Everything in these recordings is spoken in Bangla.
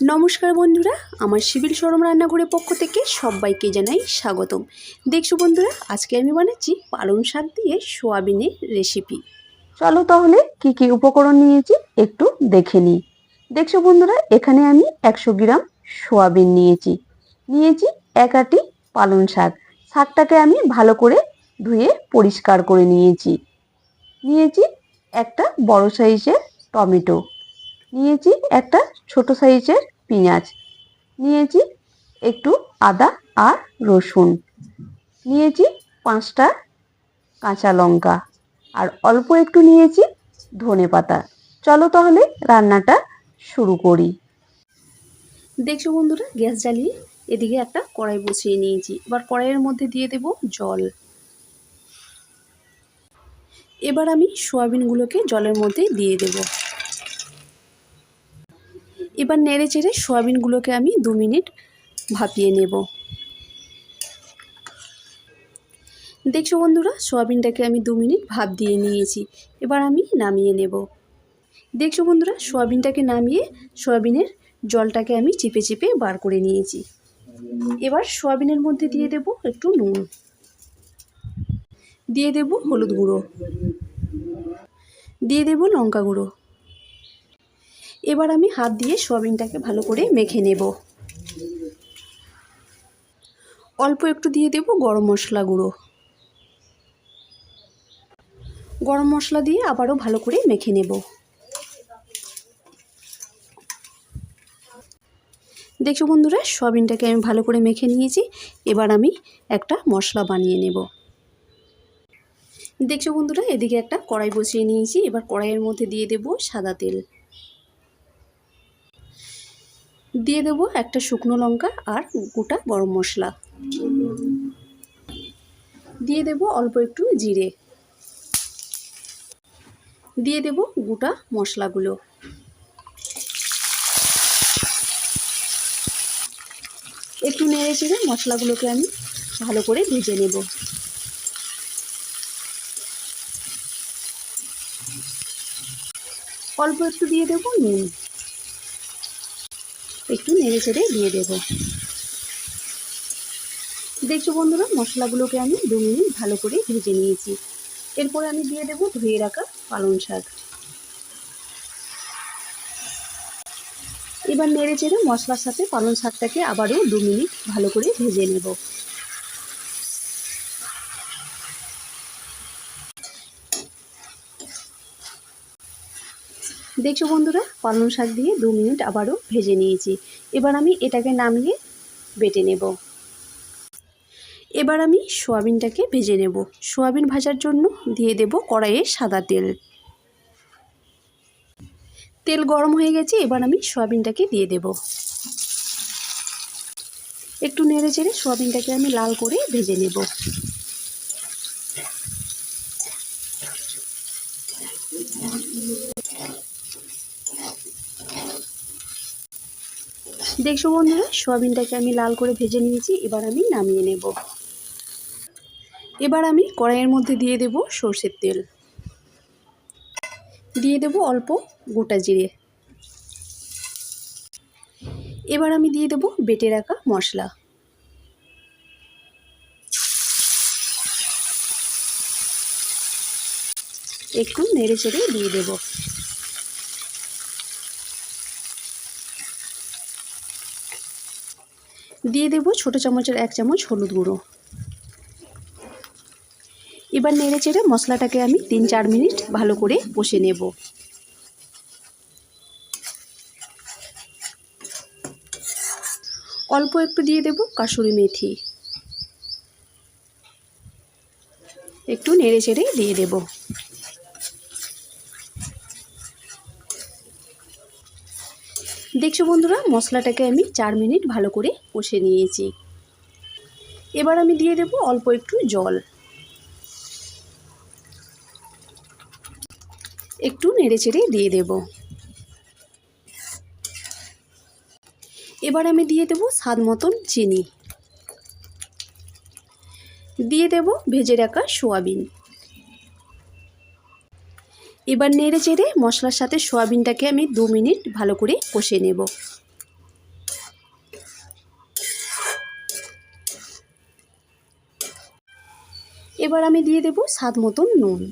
নমস্কার বন্ধুরা, আমার সিভিল সরম রান্নাঘরের পক্ষ থেকে সবাইকে জানাই স্বাগতম। দেখছ বন্ধুরা, আজকে আমি বানাচ্ছি পালং শাক দিয়ে সোয়াবিনের রেসিপি চলো তাহলে কি কি উপকরণ নিয়েছি একটু দেখে নিই। দেখছ বন্ধুরা, এখানে আমি একশো গ্রাম সোয়াবিন নিয়েছি। নিয়েছি এক আটি পালং শাক। শাকটাকে আমি ভালো করে ধুয়ে পরিষ্কার করে নিয়েছি। নিয়েছি একটা বড় সাইজের টমেটো। নিয়েছি একটা ছোট সাইজের পেঁয়াজ। নিয়েছি একটু আদা আর রসুন। নিয়েছি পাঁচটা কাঁচা লঙ্কা। আর অল্প একটু নিয়েছি ধনে পাতা। চলো তাহলে রান্নাটা শুরু করি। দেখছ বন্ধুরা, গ্যাস জ্বালিয়ে এদিকে একটা কড়াই বসিয়ে নিয়েছি। এবার কড়াইয়ের মধ্যে দিয়ে দেব জল। এবার আমি সোয়াবিনগুলোকে জলের মধ্যে দিয়ে দেব। এবার নেড়ে চেড়ে সোয়াবিনগুলোকে আমি দু মিনিট ভাপিয়ে নেব। দেখছ বন্ধুরা, সোয়াবিনটাকে আমি দু মিনিট ভাপ দিয়ে নিয়েছি, এবার আমি নামিয়ে নেব। দেখছ বন্ধুরা, সোয়াবিনটাকে নামিয়ে সোয়াবিনের জলটাকে আমি চিপে চিপে বার করে নিয়েছি। এবার সোয়াবিনের মধ্যে দিয়ে দেব একটু নুন। দিয়ে দেব হলুদ গুঁড়ো। দিয়ে দেব লঙ্কা গুঁড়ো। এবার আমি হাত দিয়ে সোয়াবিনটাকে ভালো করে মেখে নেব। অল্প একটু দিয়ে দেব গরম মশলা গুঁড়ো। গরম মশলা দিয়ে আবারও ভালো করে মেখে নেব। দেখছ বন্ধুরা, সয়াবিনটাকে আমি ভালো করে মেখে নিয়েছি। এবার আমি একটা মশলা বানিয়ে নেব। দেখছ বন্ধুরা, এদিকে একটা কড়াই বসিয়ে নিয়েছি। এবার কড়াইয়ের মধ্যে দিয়ে দেব সাদা তেল। দিয়ে দেব একটা শুকনো লঙ্কা আর গোটা গরম মশলা। দিয়ে দেব অল্প একটু জিরে। দিয়ে দেব গোটা মশলাগুলো। একটু নেড়ে চেড়ে মশলাগুলোকে আমি ভালো করে ভেজে নেব। অল্প একটু দিয়ে দেব নুন। একটু নেড়ে চেড়ে দিয়ে দেব। দেখছ বন্ধুরা, মশলাগুলোকে আমি দু মিনিট ভালো করে ভেজে নিয়েছি। এরপরে আমি দিয়ে দেব ধুয়ে রাখা পালং শাক। এবার নেড়ে চেড়ে মশলার সাথে পালং শাকটাকে আবারও দু মিনিট ভালো করে ভেজে নেব। দেখছ বন্ধুরা, পালং শাক দিয়ে দু মিনিট আবারও ভেজে নিয়েছি। এবার আমি এটাকে নামিয়ে বেটে নেব। এবার আমি সোয়াবিনটাকে ভেজে নেব। সোয়াবিন ভাজার জন্য দিয়ে দেব কড়াইয়ে সাদা তেল। তেল গরম হয়ে গেছে, এবার আমি সোয়াবিনটাকে দিয়ে দেব। একটু নেড়ে চেড়ে সোয়াবিনটাকে আমি লাল করে ভেজে নেব। দেখছ বন্ধুরা, সোয়াবিনটাকে আমি লাল করে ভেজে নিয়েছি, এবার আমি নামিয়ে নেব। এবার আমি কড়াইয়ের মধ্যে দিয়ে দেব সর্ষের তেল। দিয়ে দেব অল্প গোটা জিরে। এবার আমি দিয়ে দেব বেটে রাখা মশলা। একটু নেড়ে চেড়ে দিয়ে দেব। দিয়ে দেব ছোট চামচের এক চামচ হলুদ গুঁড়ো। এবার নেড়ে চেড়ে মশলাটাকে আমি তিন চার মিনিট ভালো করে কষে নেব। অল্প একটু দিয়ে দেব কাসুরি মেথি। একটু নেড়ে চেড়ে দিয়ে দেব। দেখছ বন্ধুরা, মশলাটাকে আমি চার মিনিট ভালো করে কষে নিয়েছি। এবার আমি দিয়ে দেব অল্প একটু জল। একটু নেড়ে চেড়ে দিয়ে দেব। এবার আমি দিয়ে দেব স্বাদ মতন চিনি। দিয়ে দেব ভেজে রাখা সোয়াবিন। এবার নেড়ে চেড়ে মশলার সাথে সোয়াবিনটাকে আমি দু মিনিট ভালো করে কষে নেব। এবার আমি দিয়ে দেব স্বাদ মতন নুন।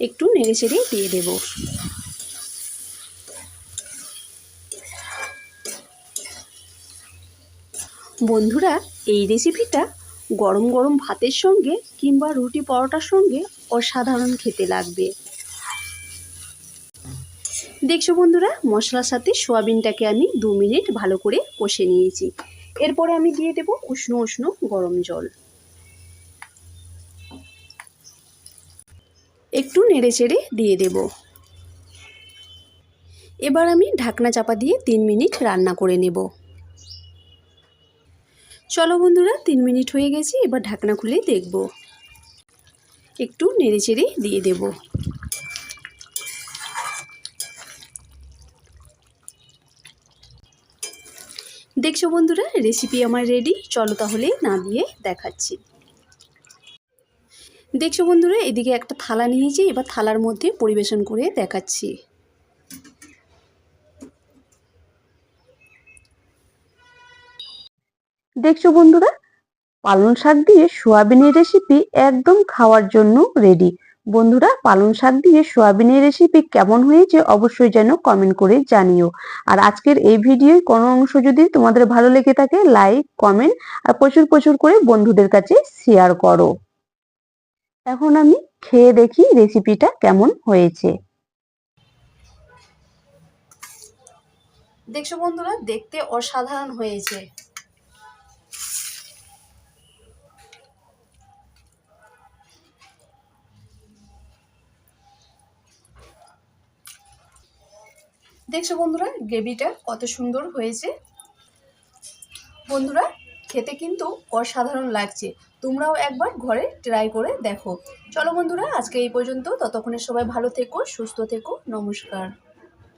একটু নেড়ে চেড়ে দিয়ে দেব। বন্ধুরা, এই রেসিপিটা গরম গরম ভাতের সঙ্গে কিংবা রুটি পরোটার সঙ্গে অসাধারণ খেতে লাগবে। দেখছ বন্ধুরা, মশলার সাথে সোয়াবিনটাকে আমি দু মিনিট ভালো করে কষে নিয়েছি। এরপরে আমি দিয়ে দেব উষ্ণ উষ্ণ গরম জল। একটু নেড়ে চেড়ে দিয়ে দেব। এবার আমি ঢাকনা চাপা দিয়ে তিন মিনিট রান্না করে নেব। চলো বন্ধুরা, তিন মিনিট হয়ে গেছে, এবার ঢাকনা খুলে দেখব। একটু নেড়ে চেড়ে দিয়ে দেব। দেখছ বন্ধুরা রেসিপি আমার রেডি চলো তাহলে না দিয়ে দেখাচ্ছি। দেখছ বন্ধুরা, এদিকে একটা থালা নিয়েছি, এবার থালার মধ্যে পরিবেশন করে দেখাচ্ছি। দেখছ বন্ধুরা পালং শাক দিয়ে সোয়াবিনের রেসিপি একদম খাওয়ার জন্য রেডি বন্ধুরা, পালং শাক দিয়ে সোয়াবিনের রেসিপি কেমন হয়েছে অবশ্যই যেন কমেন্ট করে জানিও। আর আজকের এই ভিডিওর কোনো অংশ যদি তোমাদের ভালো লেগে থাকে লাইক কমেন্ট আর প্রচুর প্রচুর করে বন্ধুদের কাছে শেয়ার করো। এখন আমি খেয়ে দেখি রেসিপিটা কেমন হয়েছে। দেখছ বন্ধুরা, দেখতে অসাধারণ হয়েছে। দেখছ বন্ধুরা, গ্রেভিটা কত সুন্দর হয়েছে। বন্ধুরা, খেতে কিন্তু অসাধারণ লাগছে। তোমরাও একবার ঘরে ট্রাই করে দেখো। চলো বন্ধুরা, আজকে এই পর্যন্ত। ততক্ষণে সবাই ভালো থেকো, সুস্থ থেকো। নমস্কার।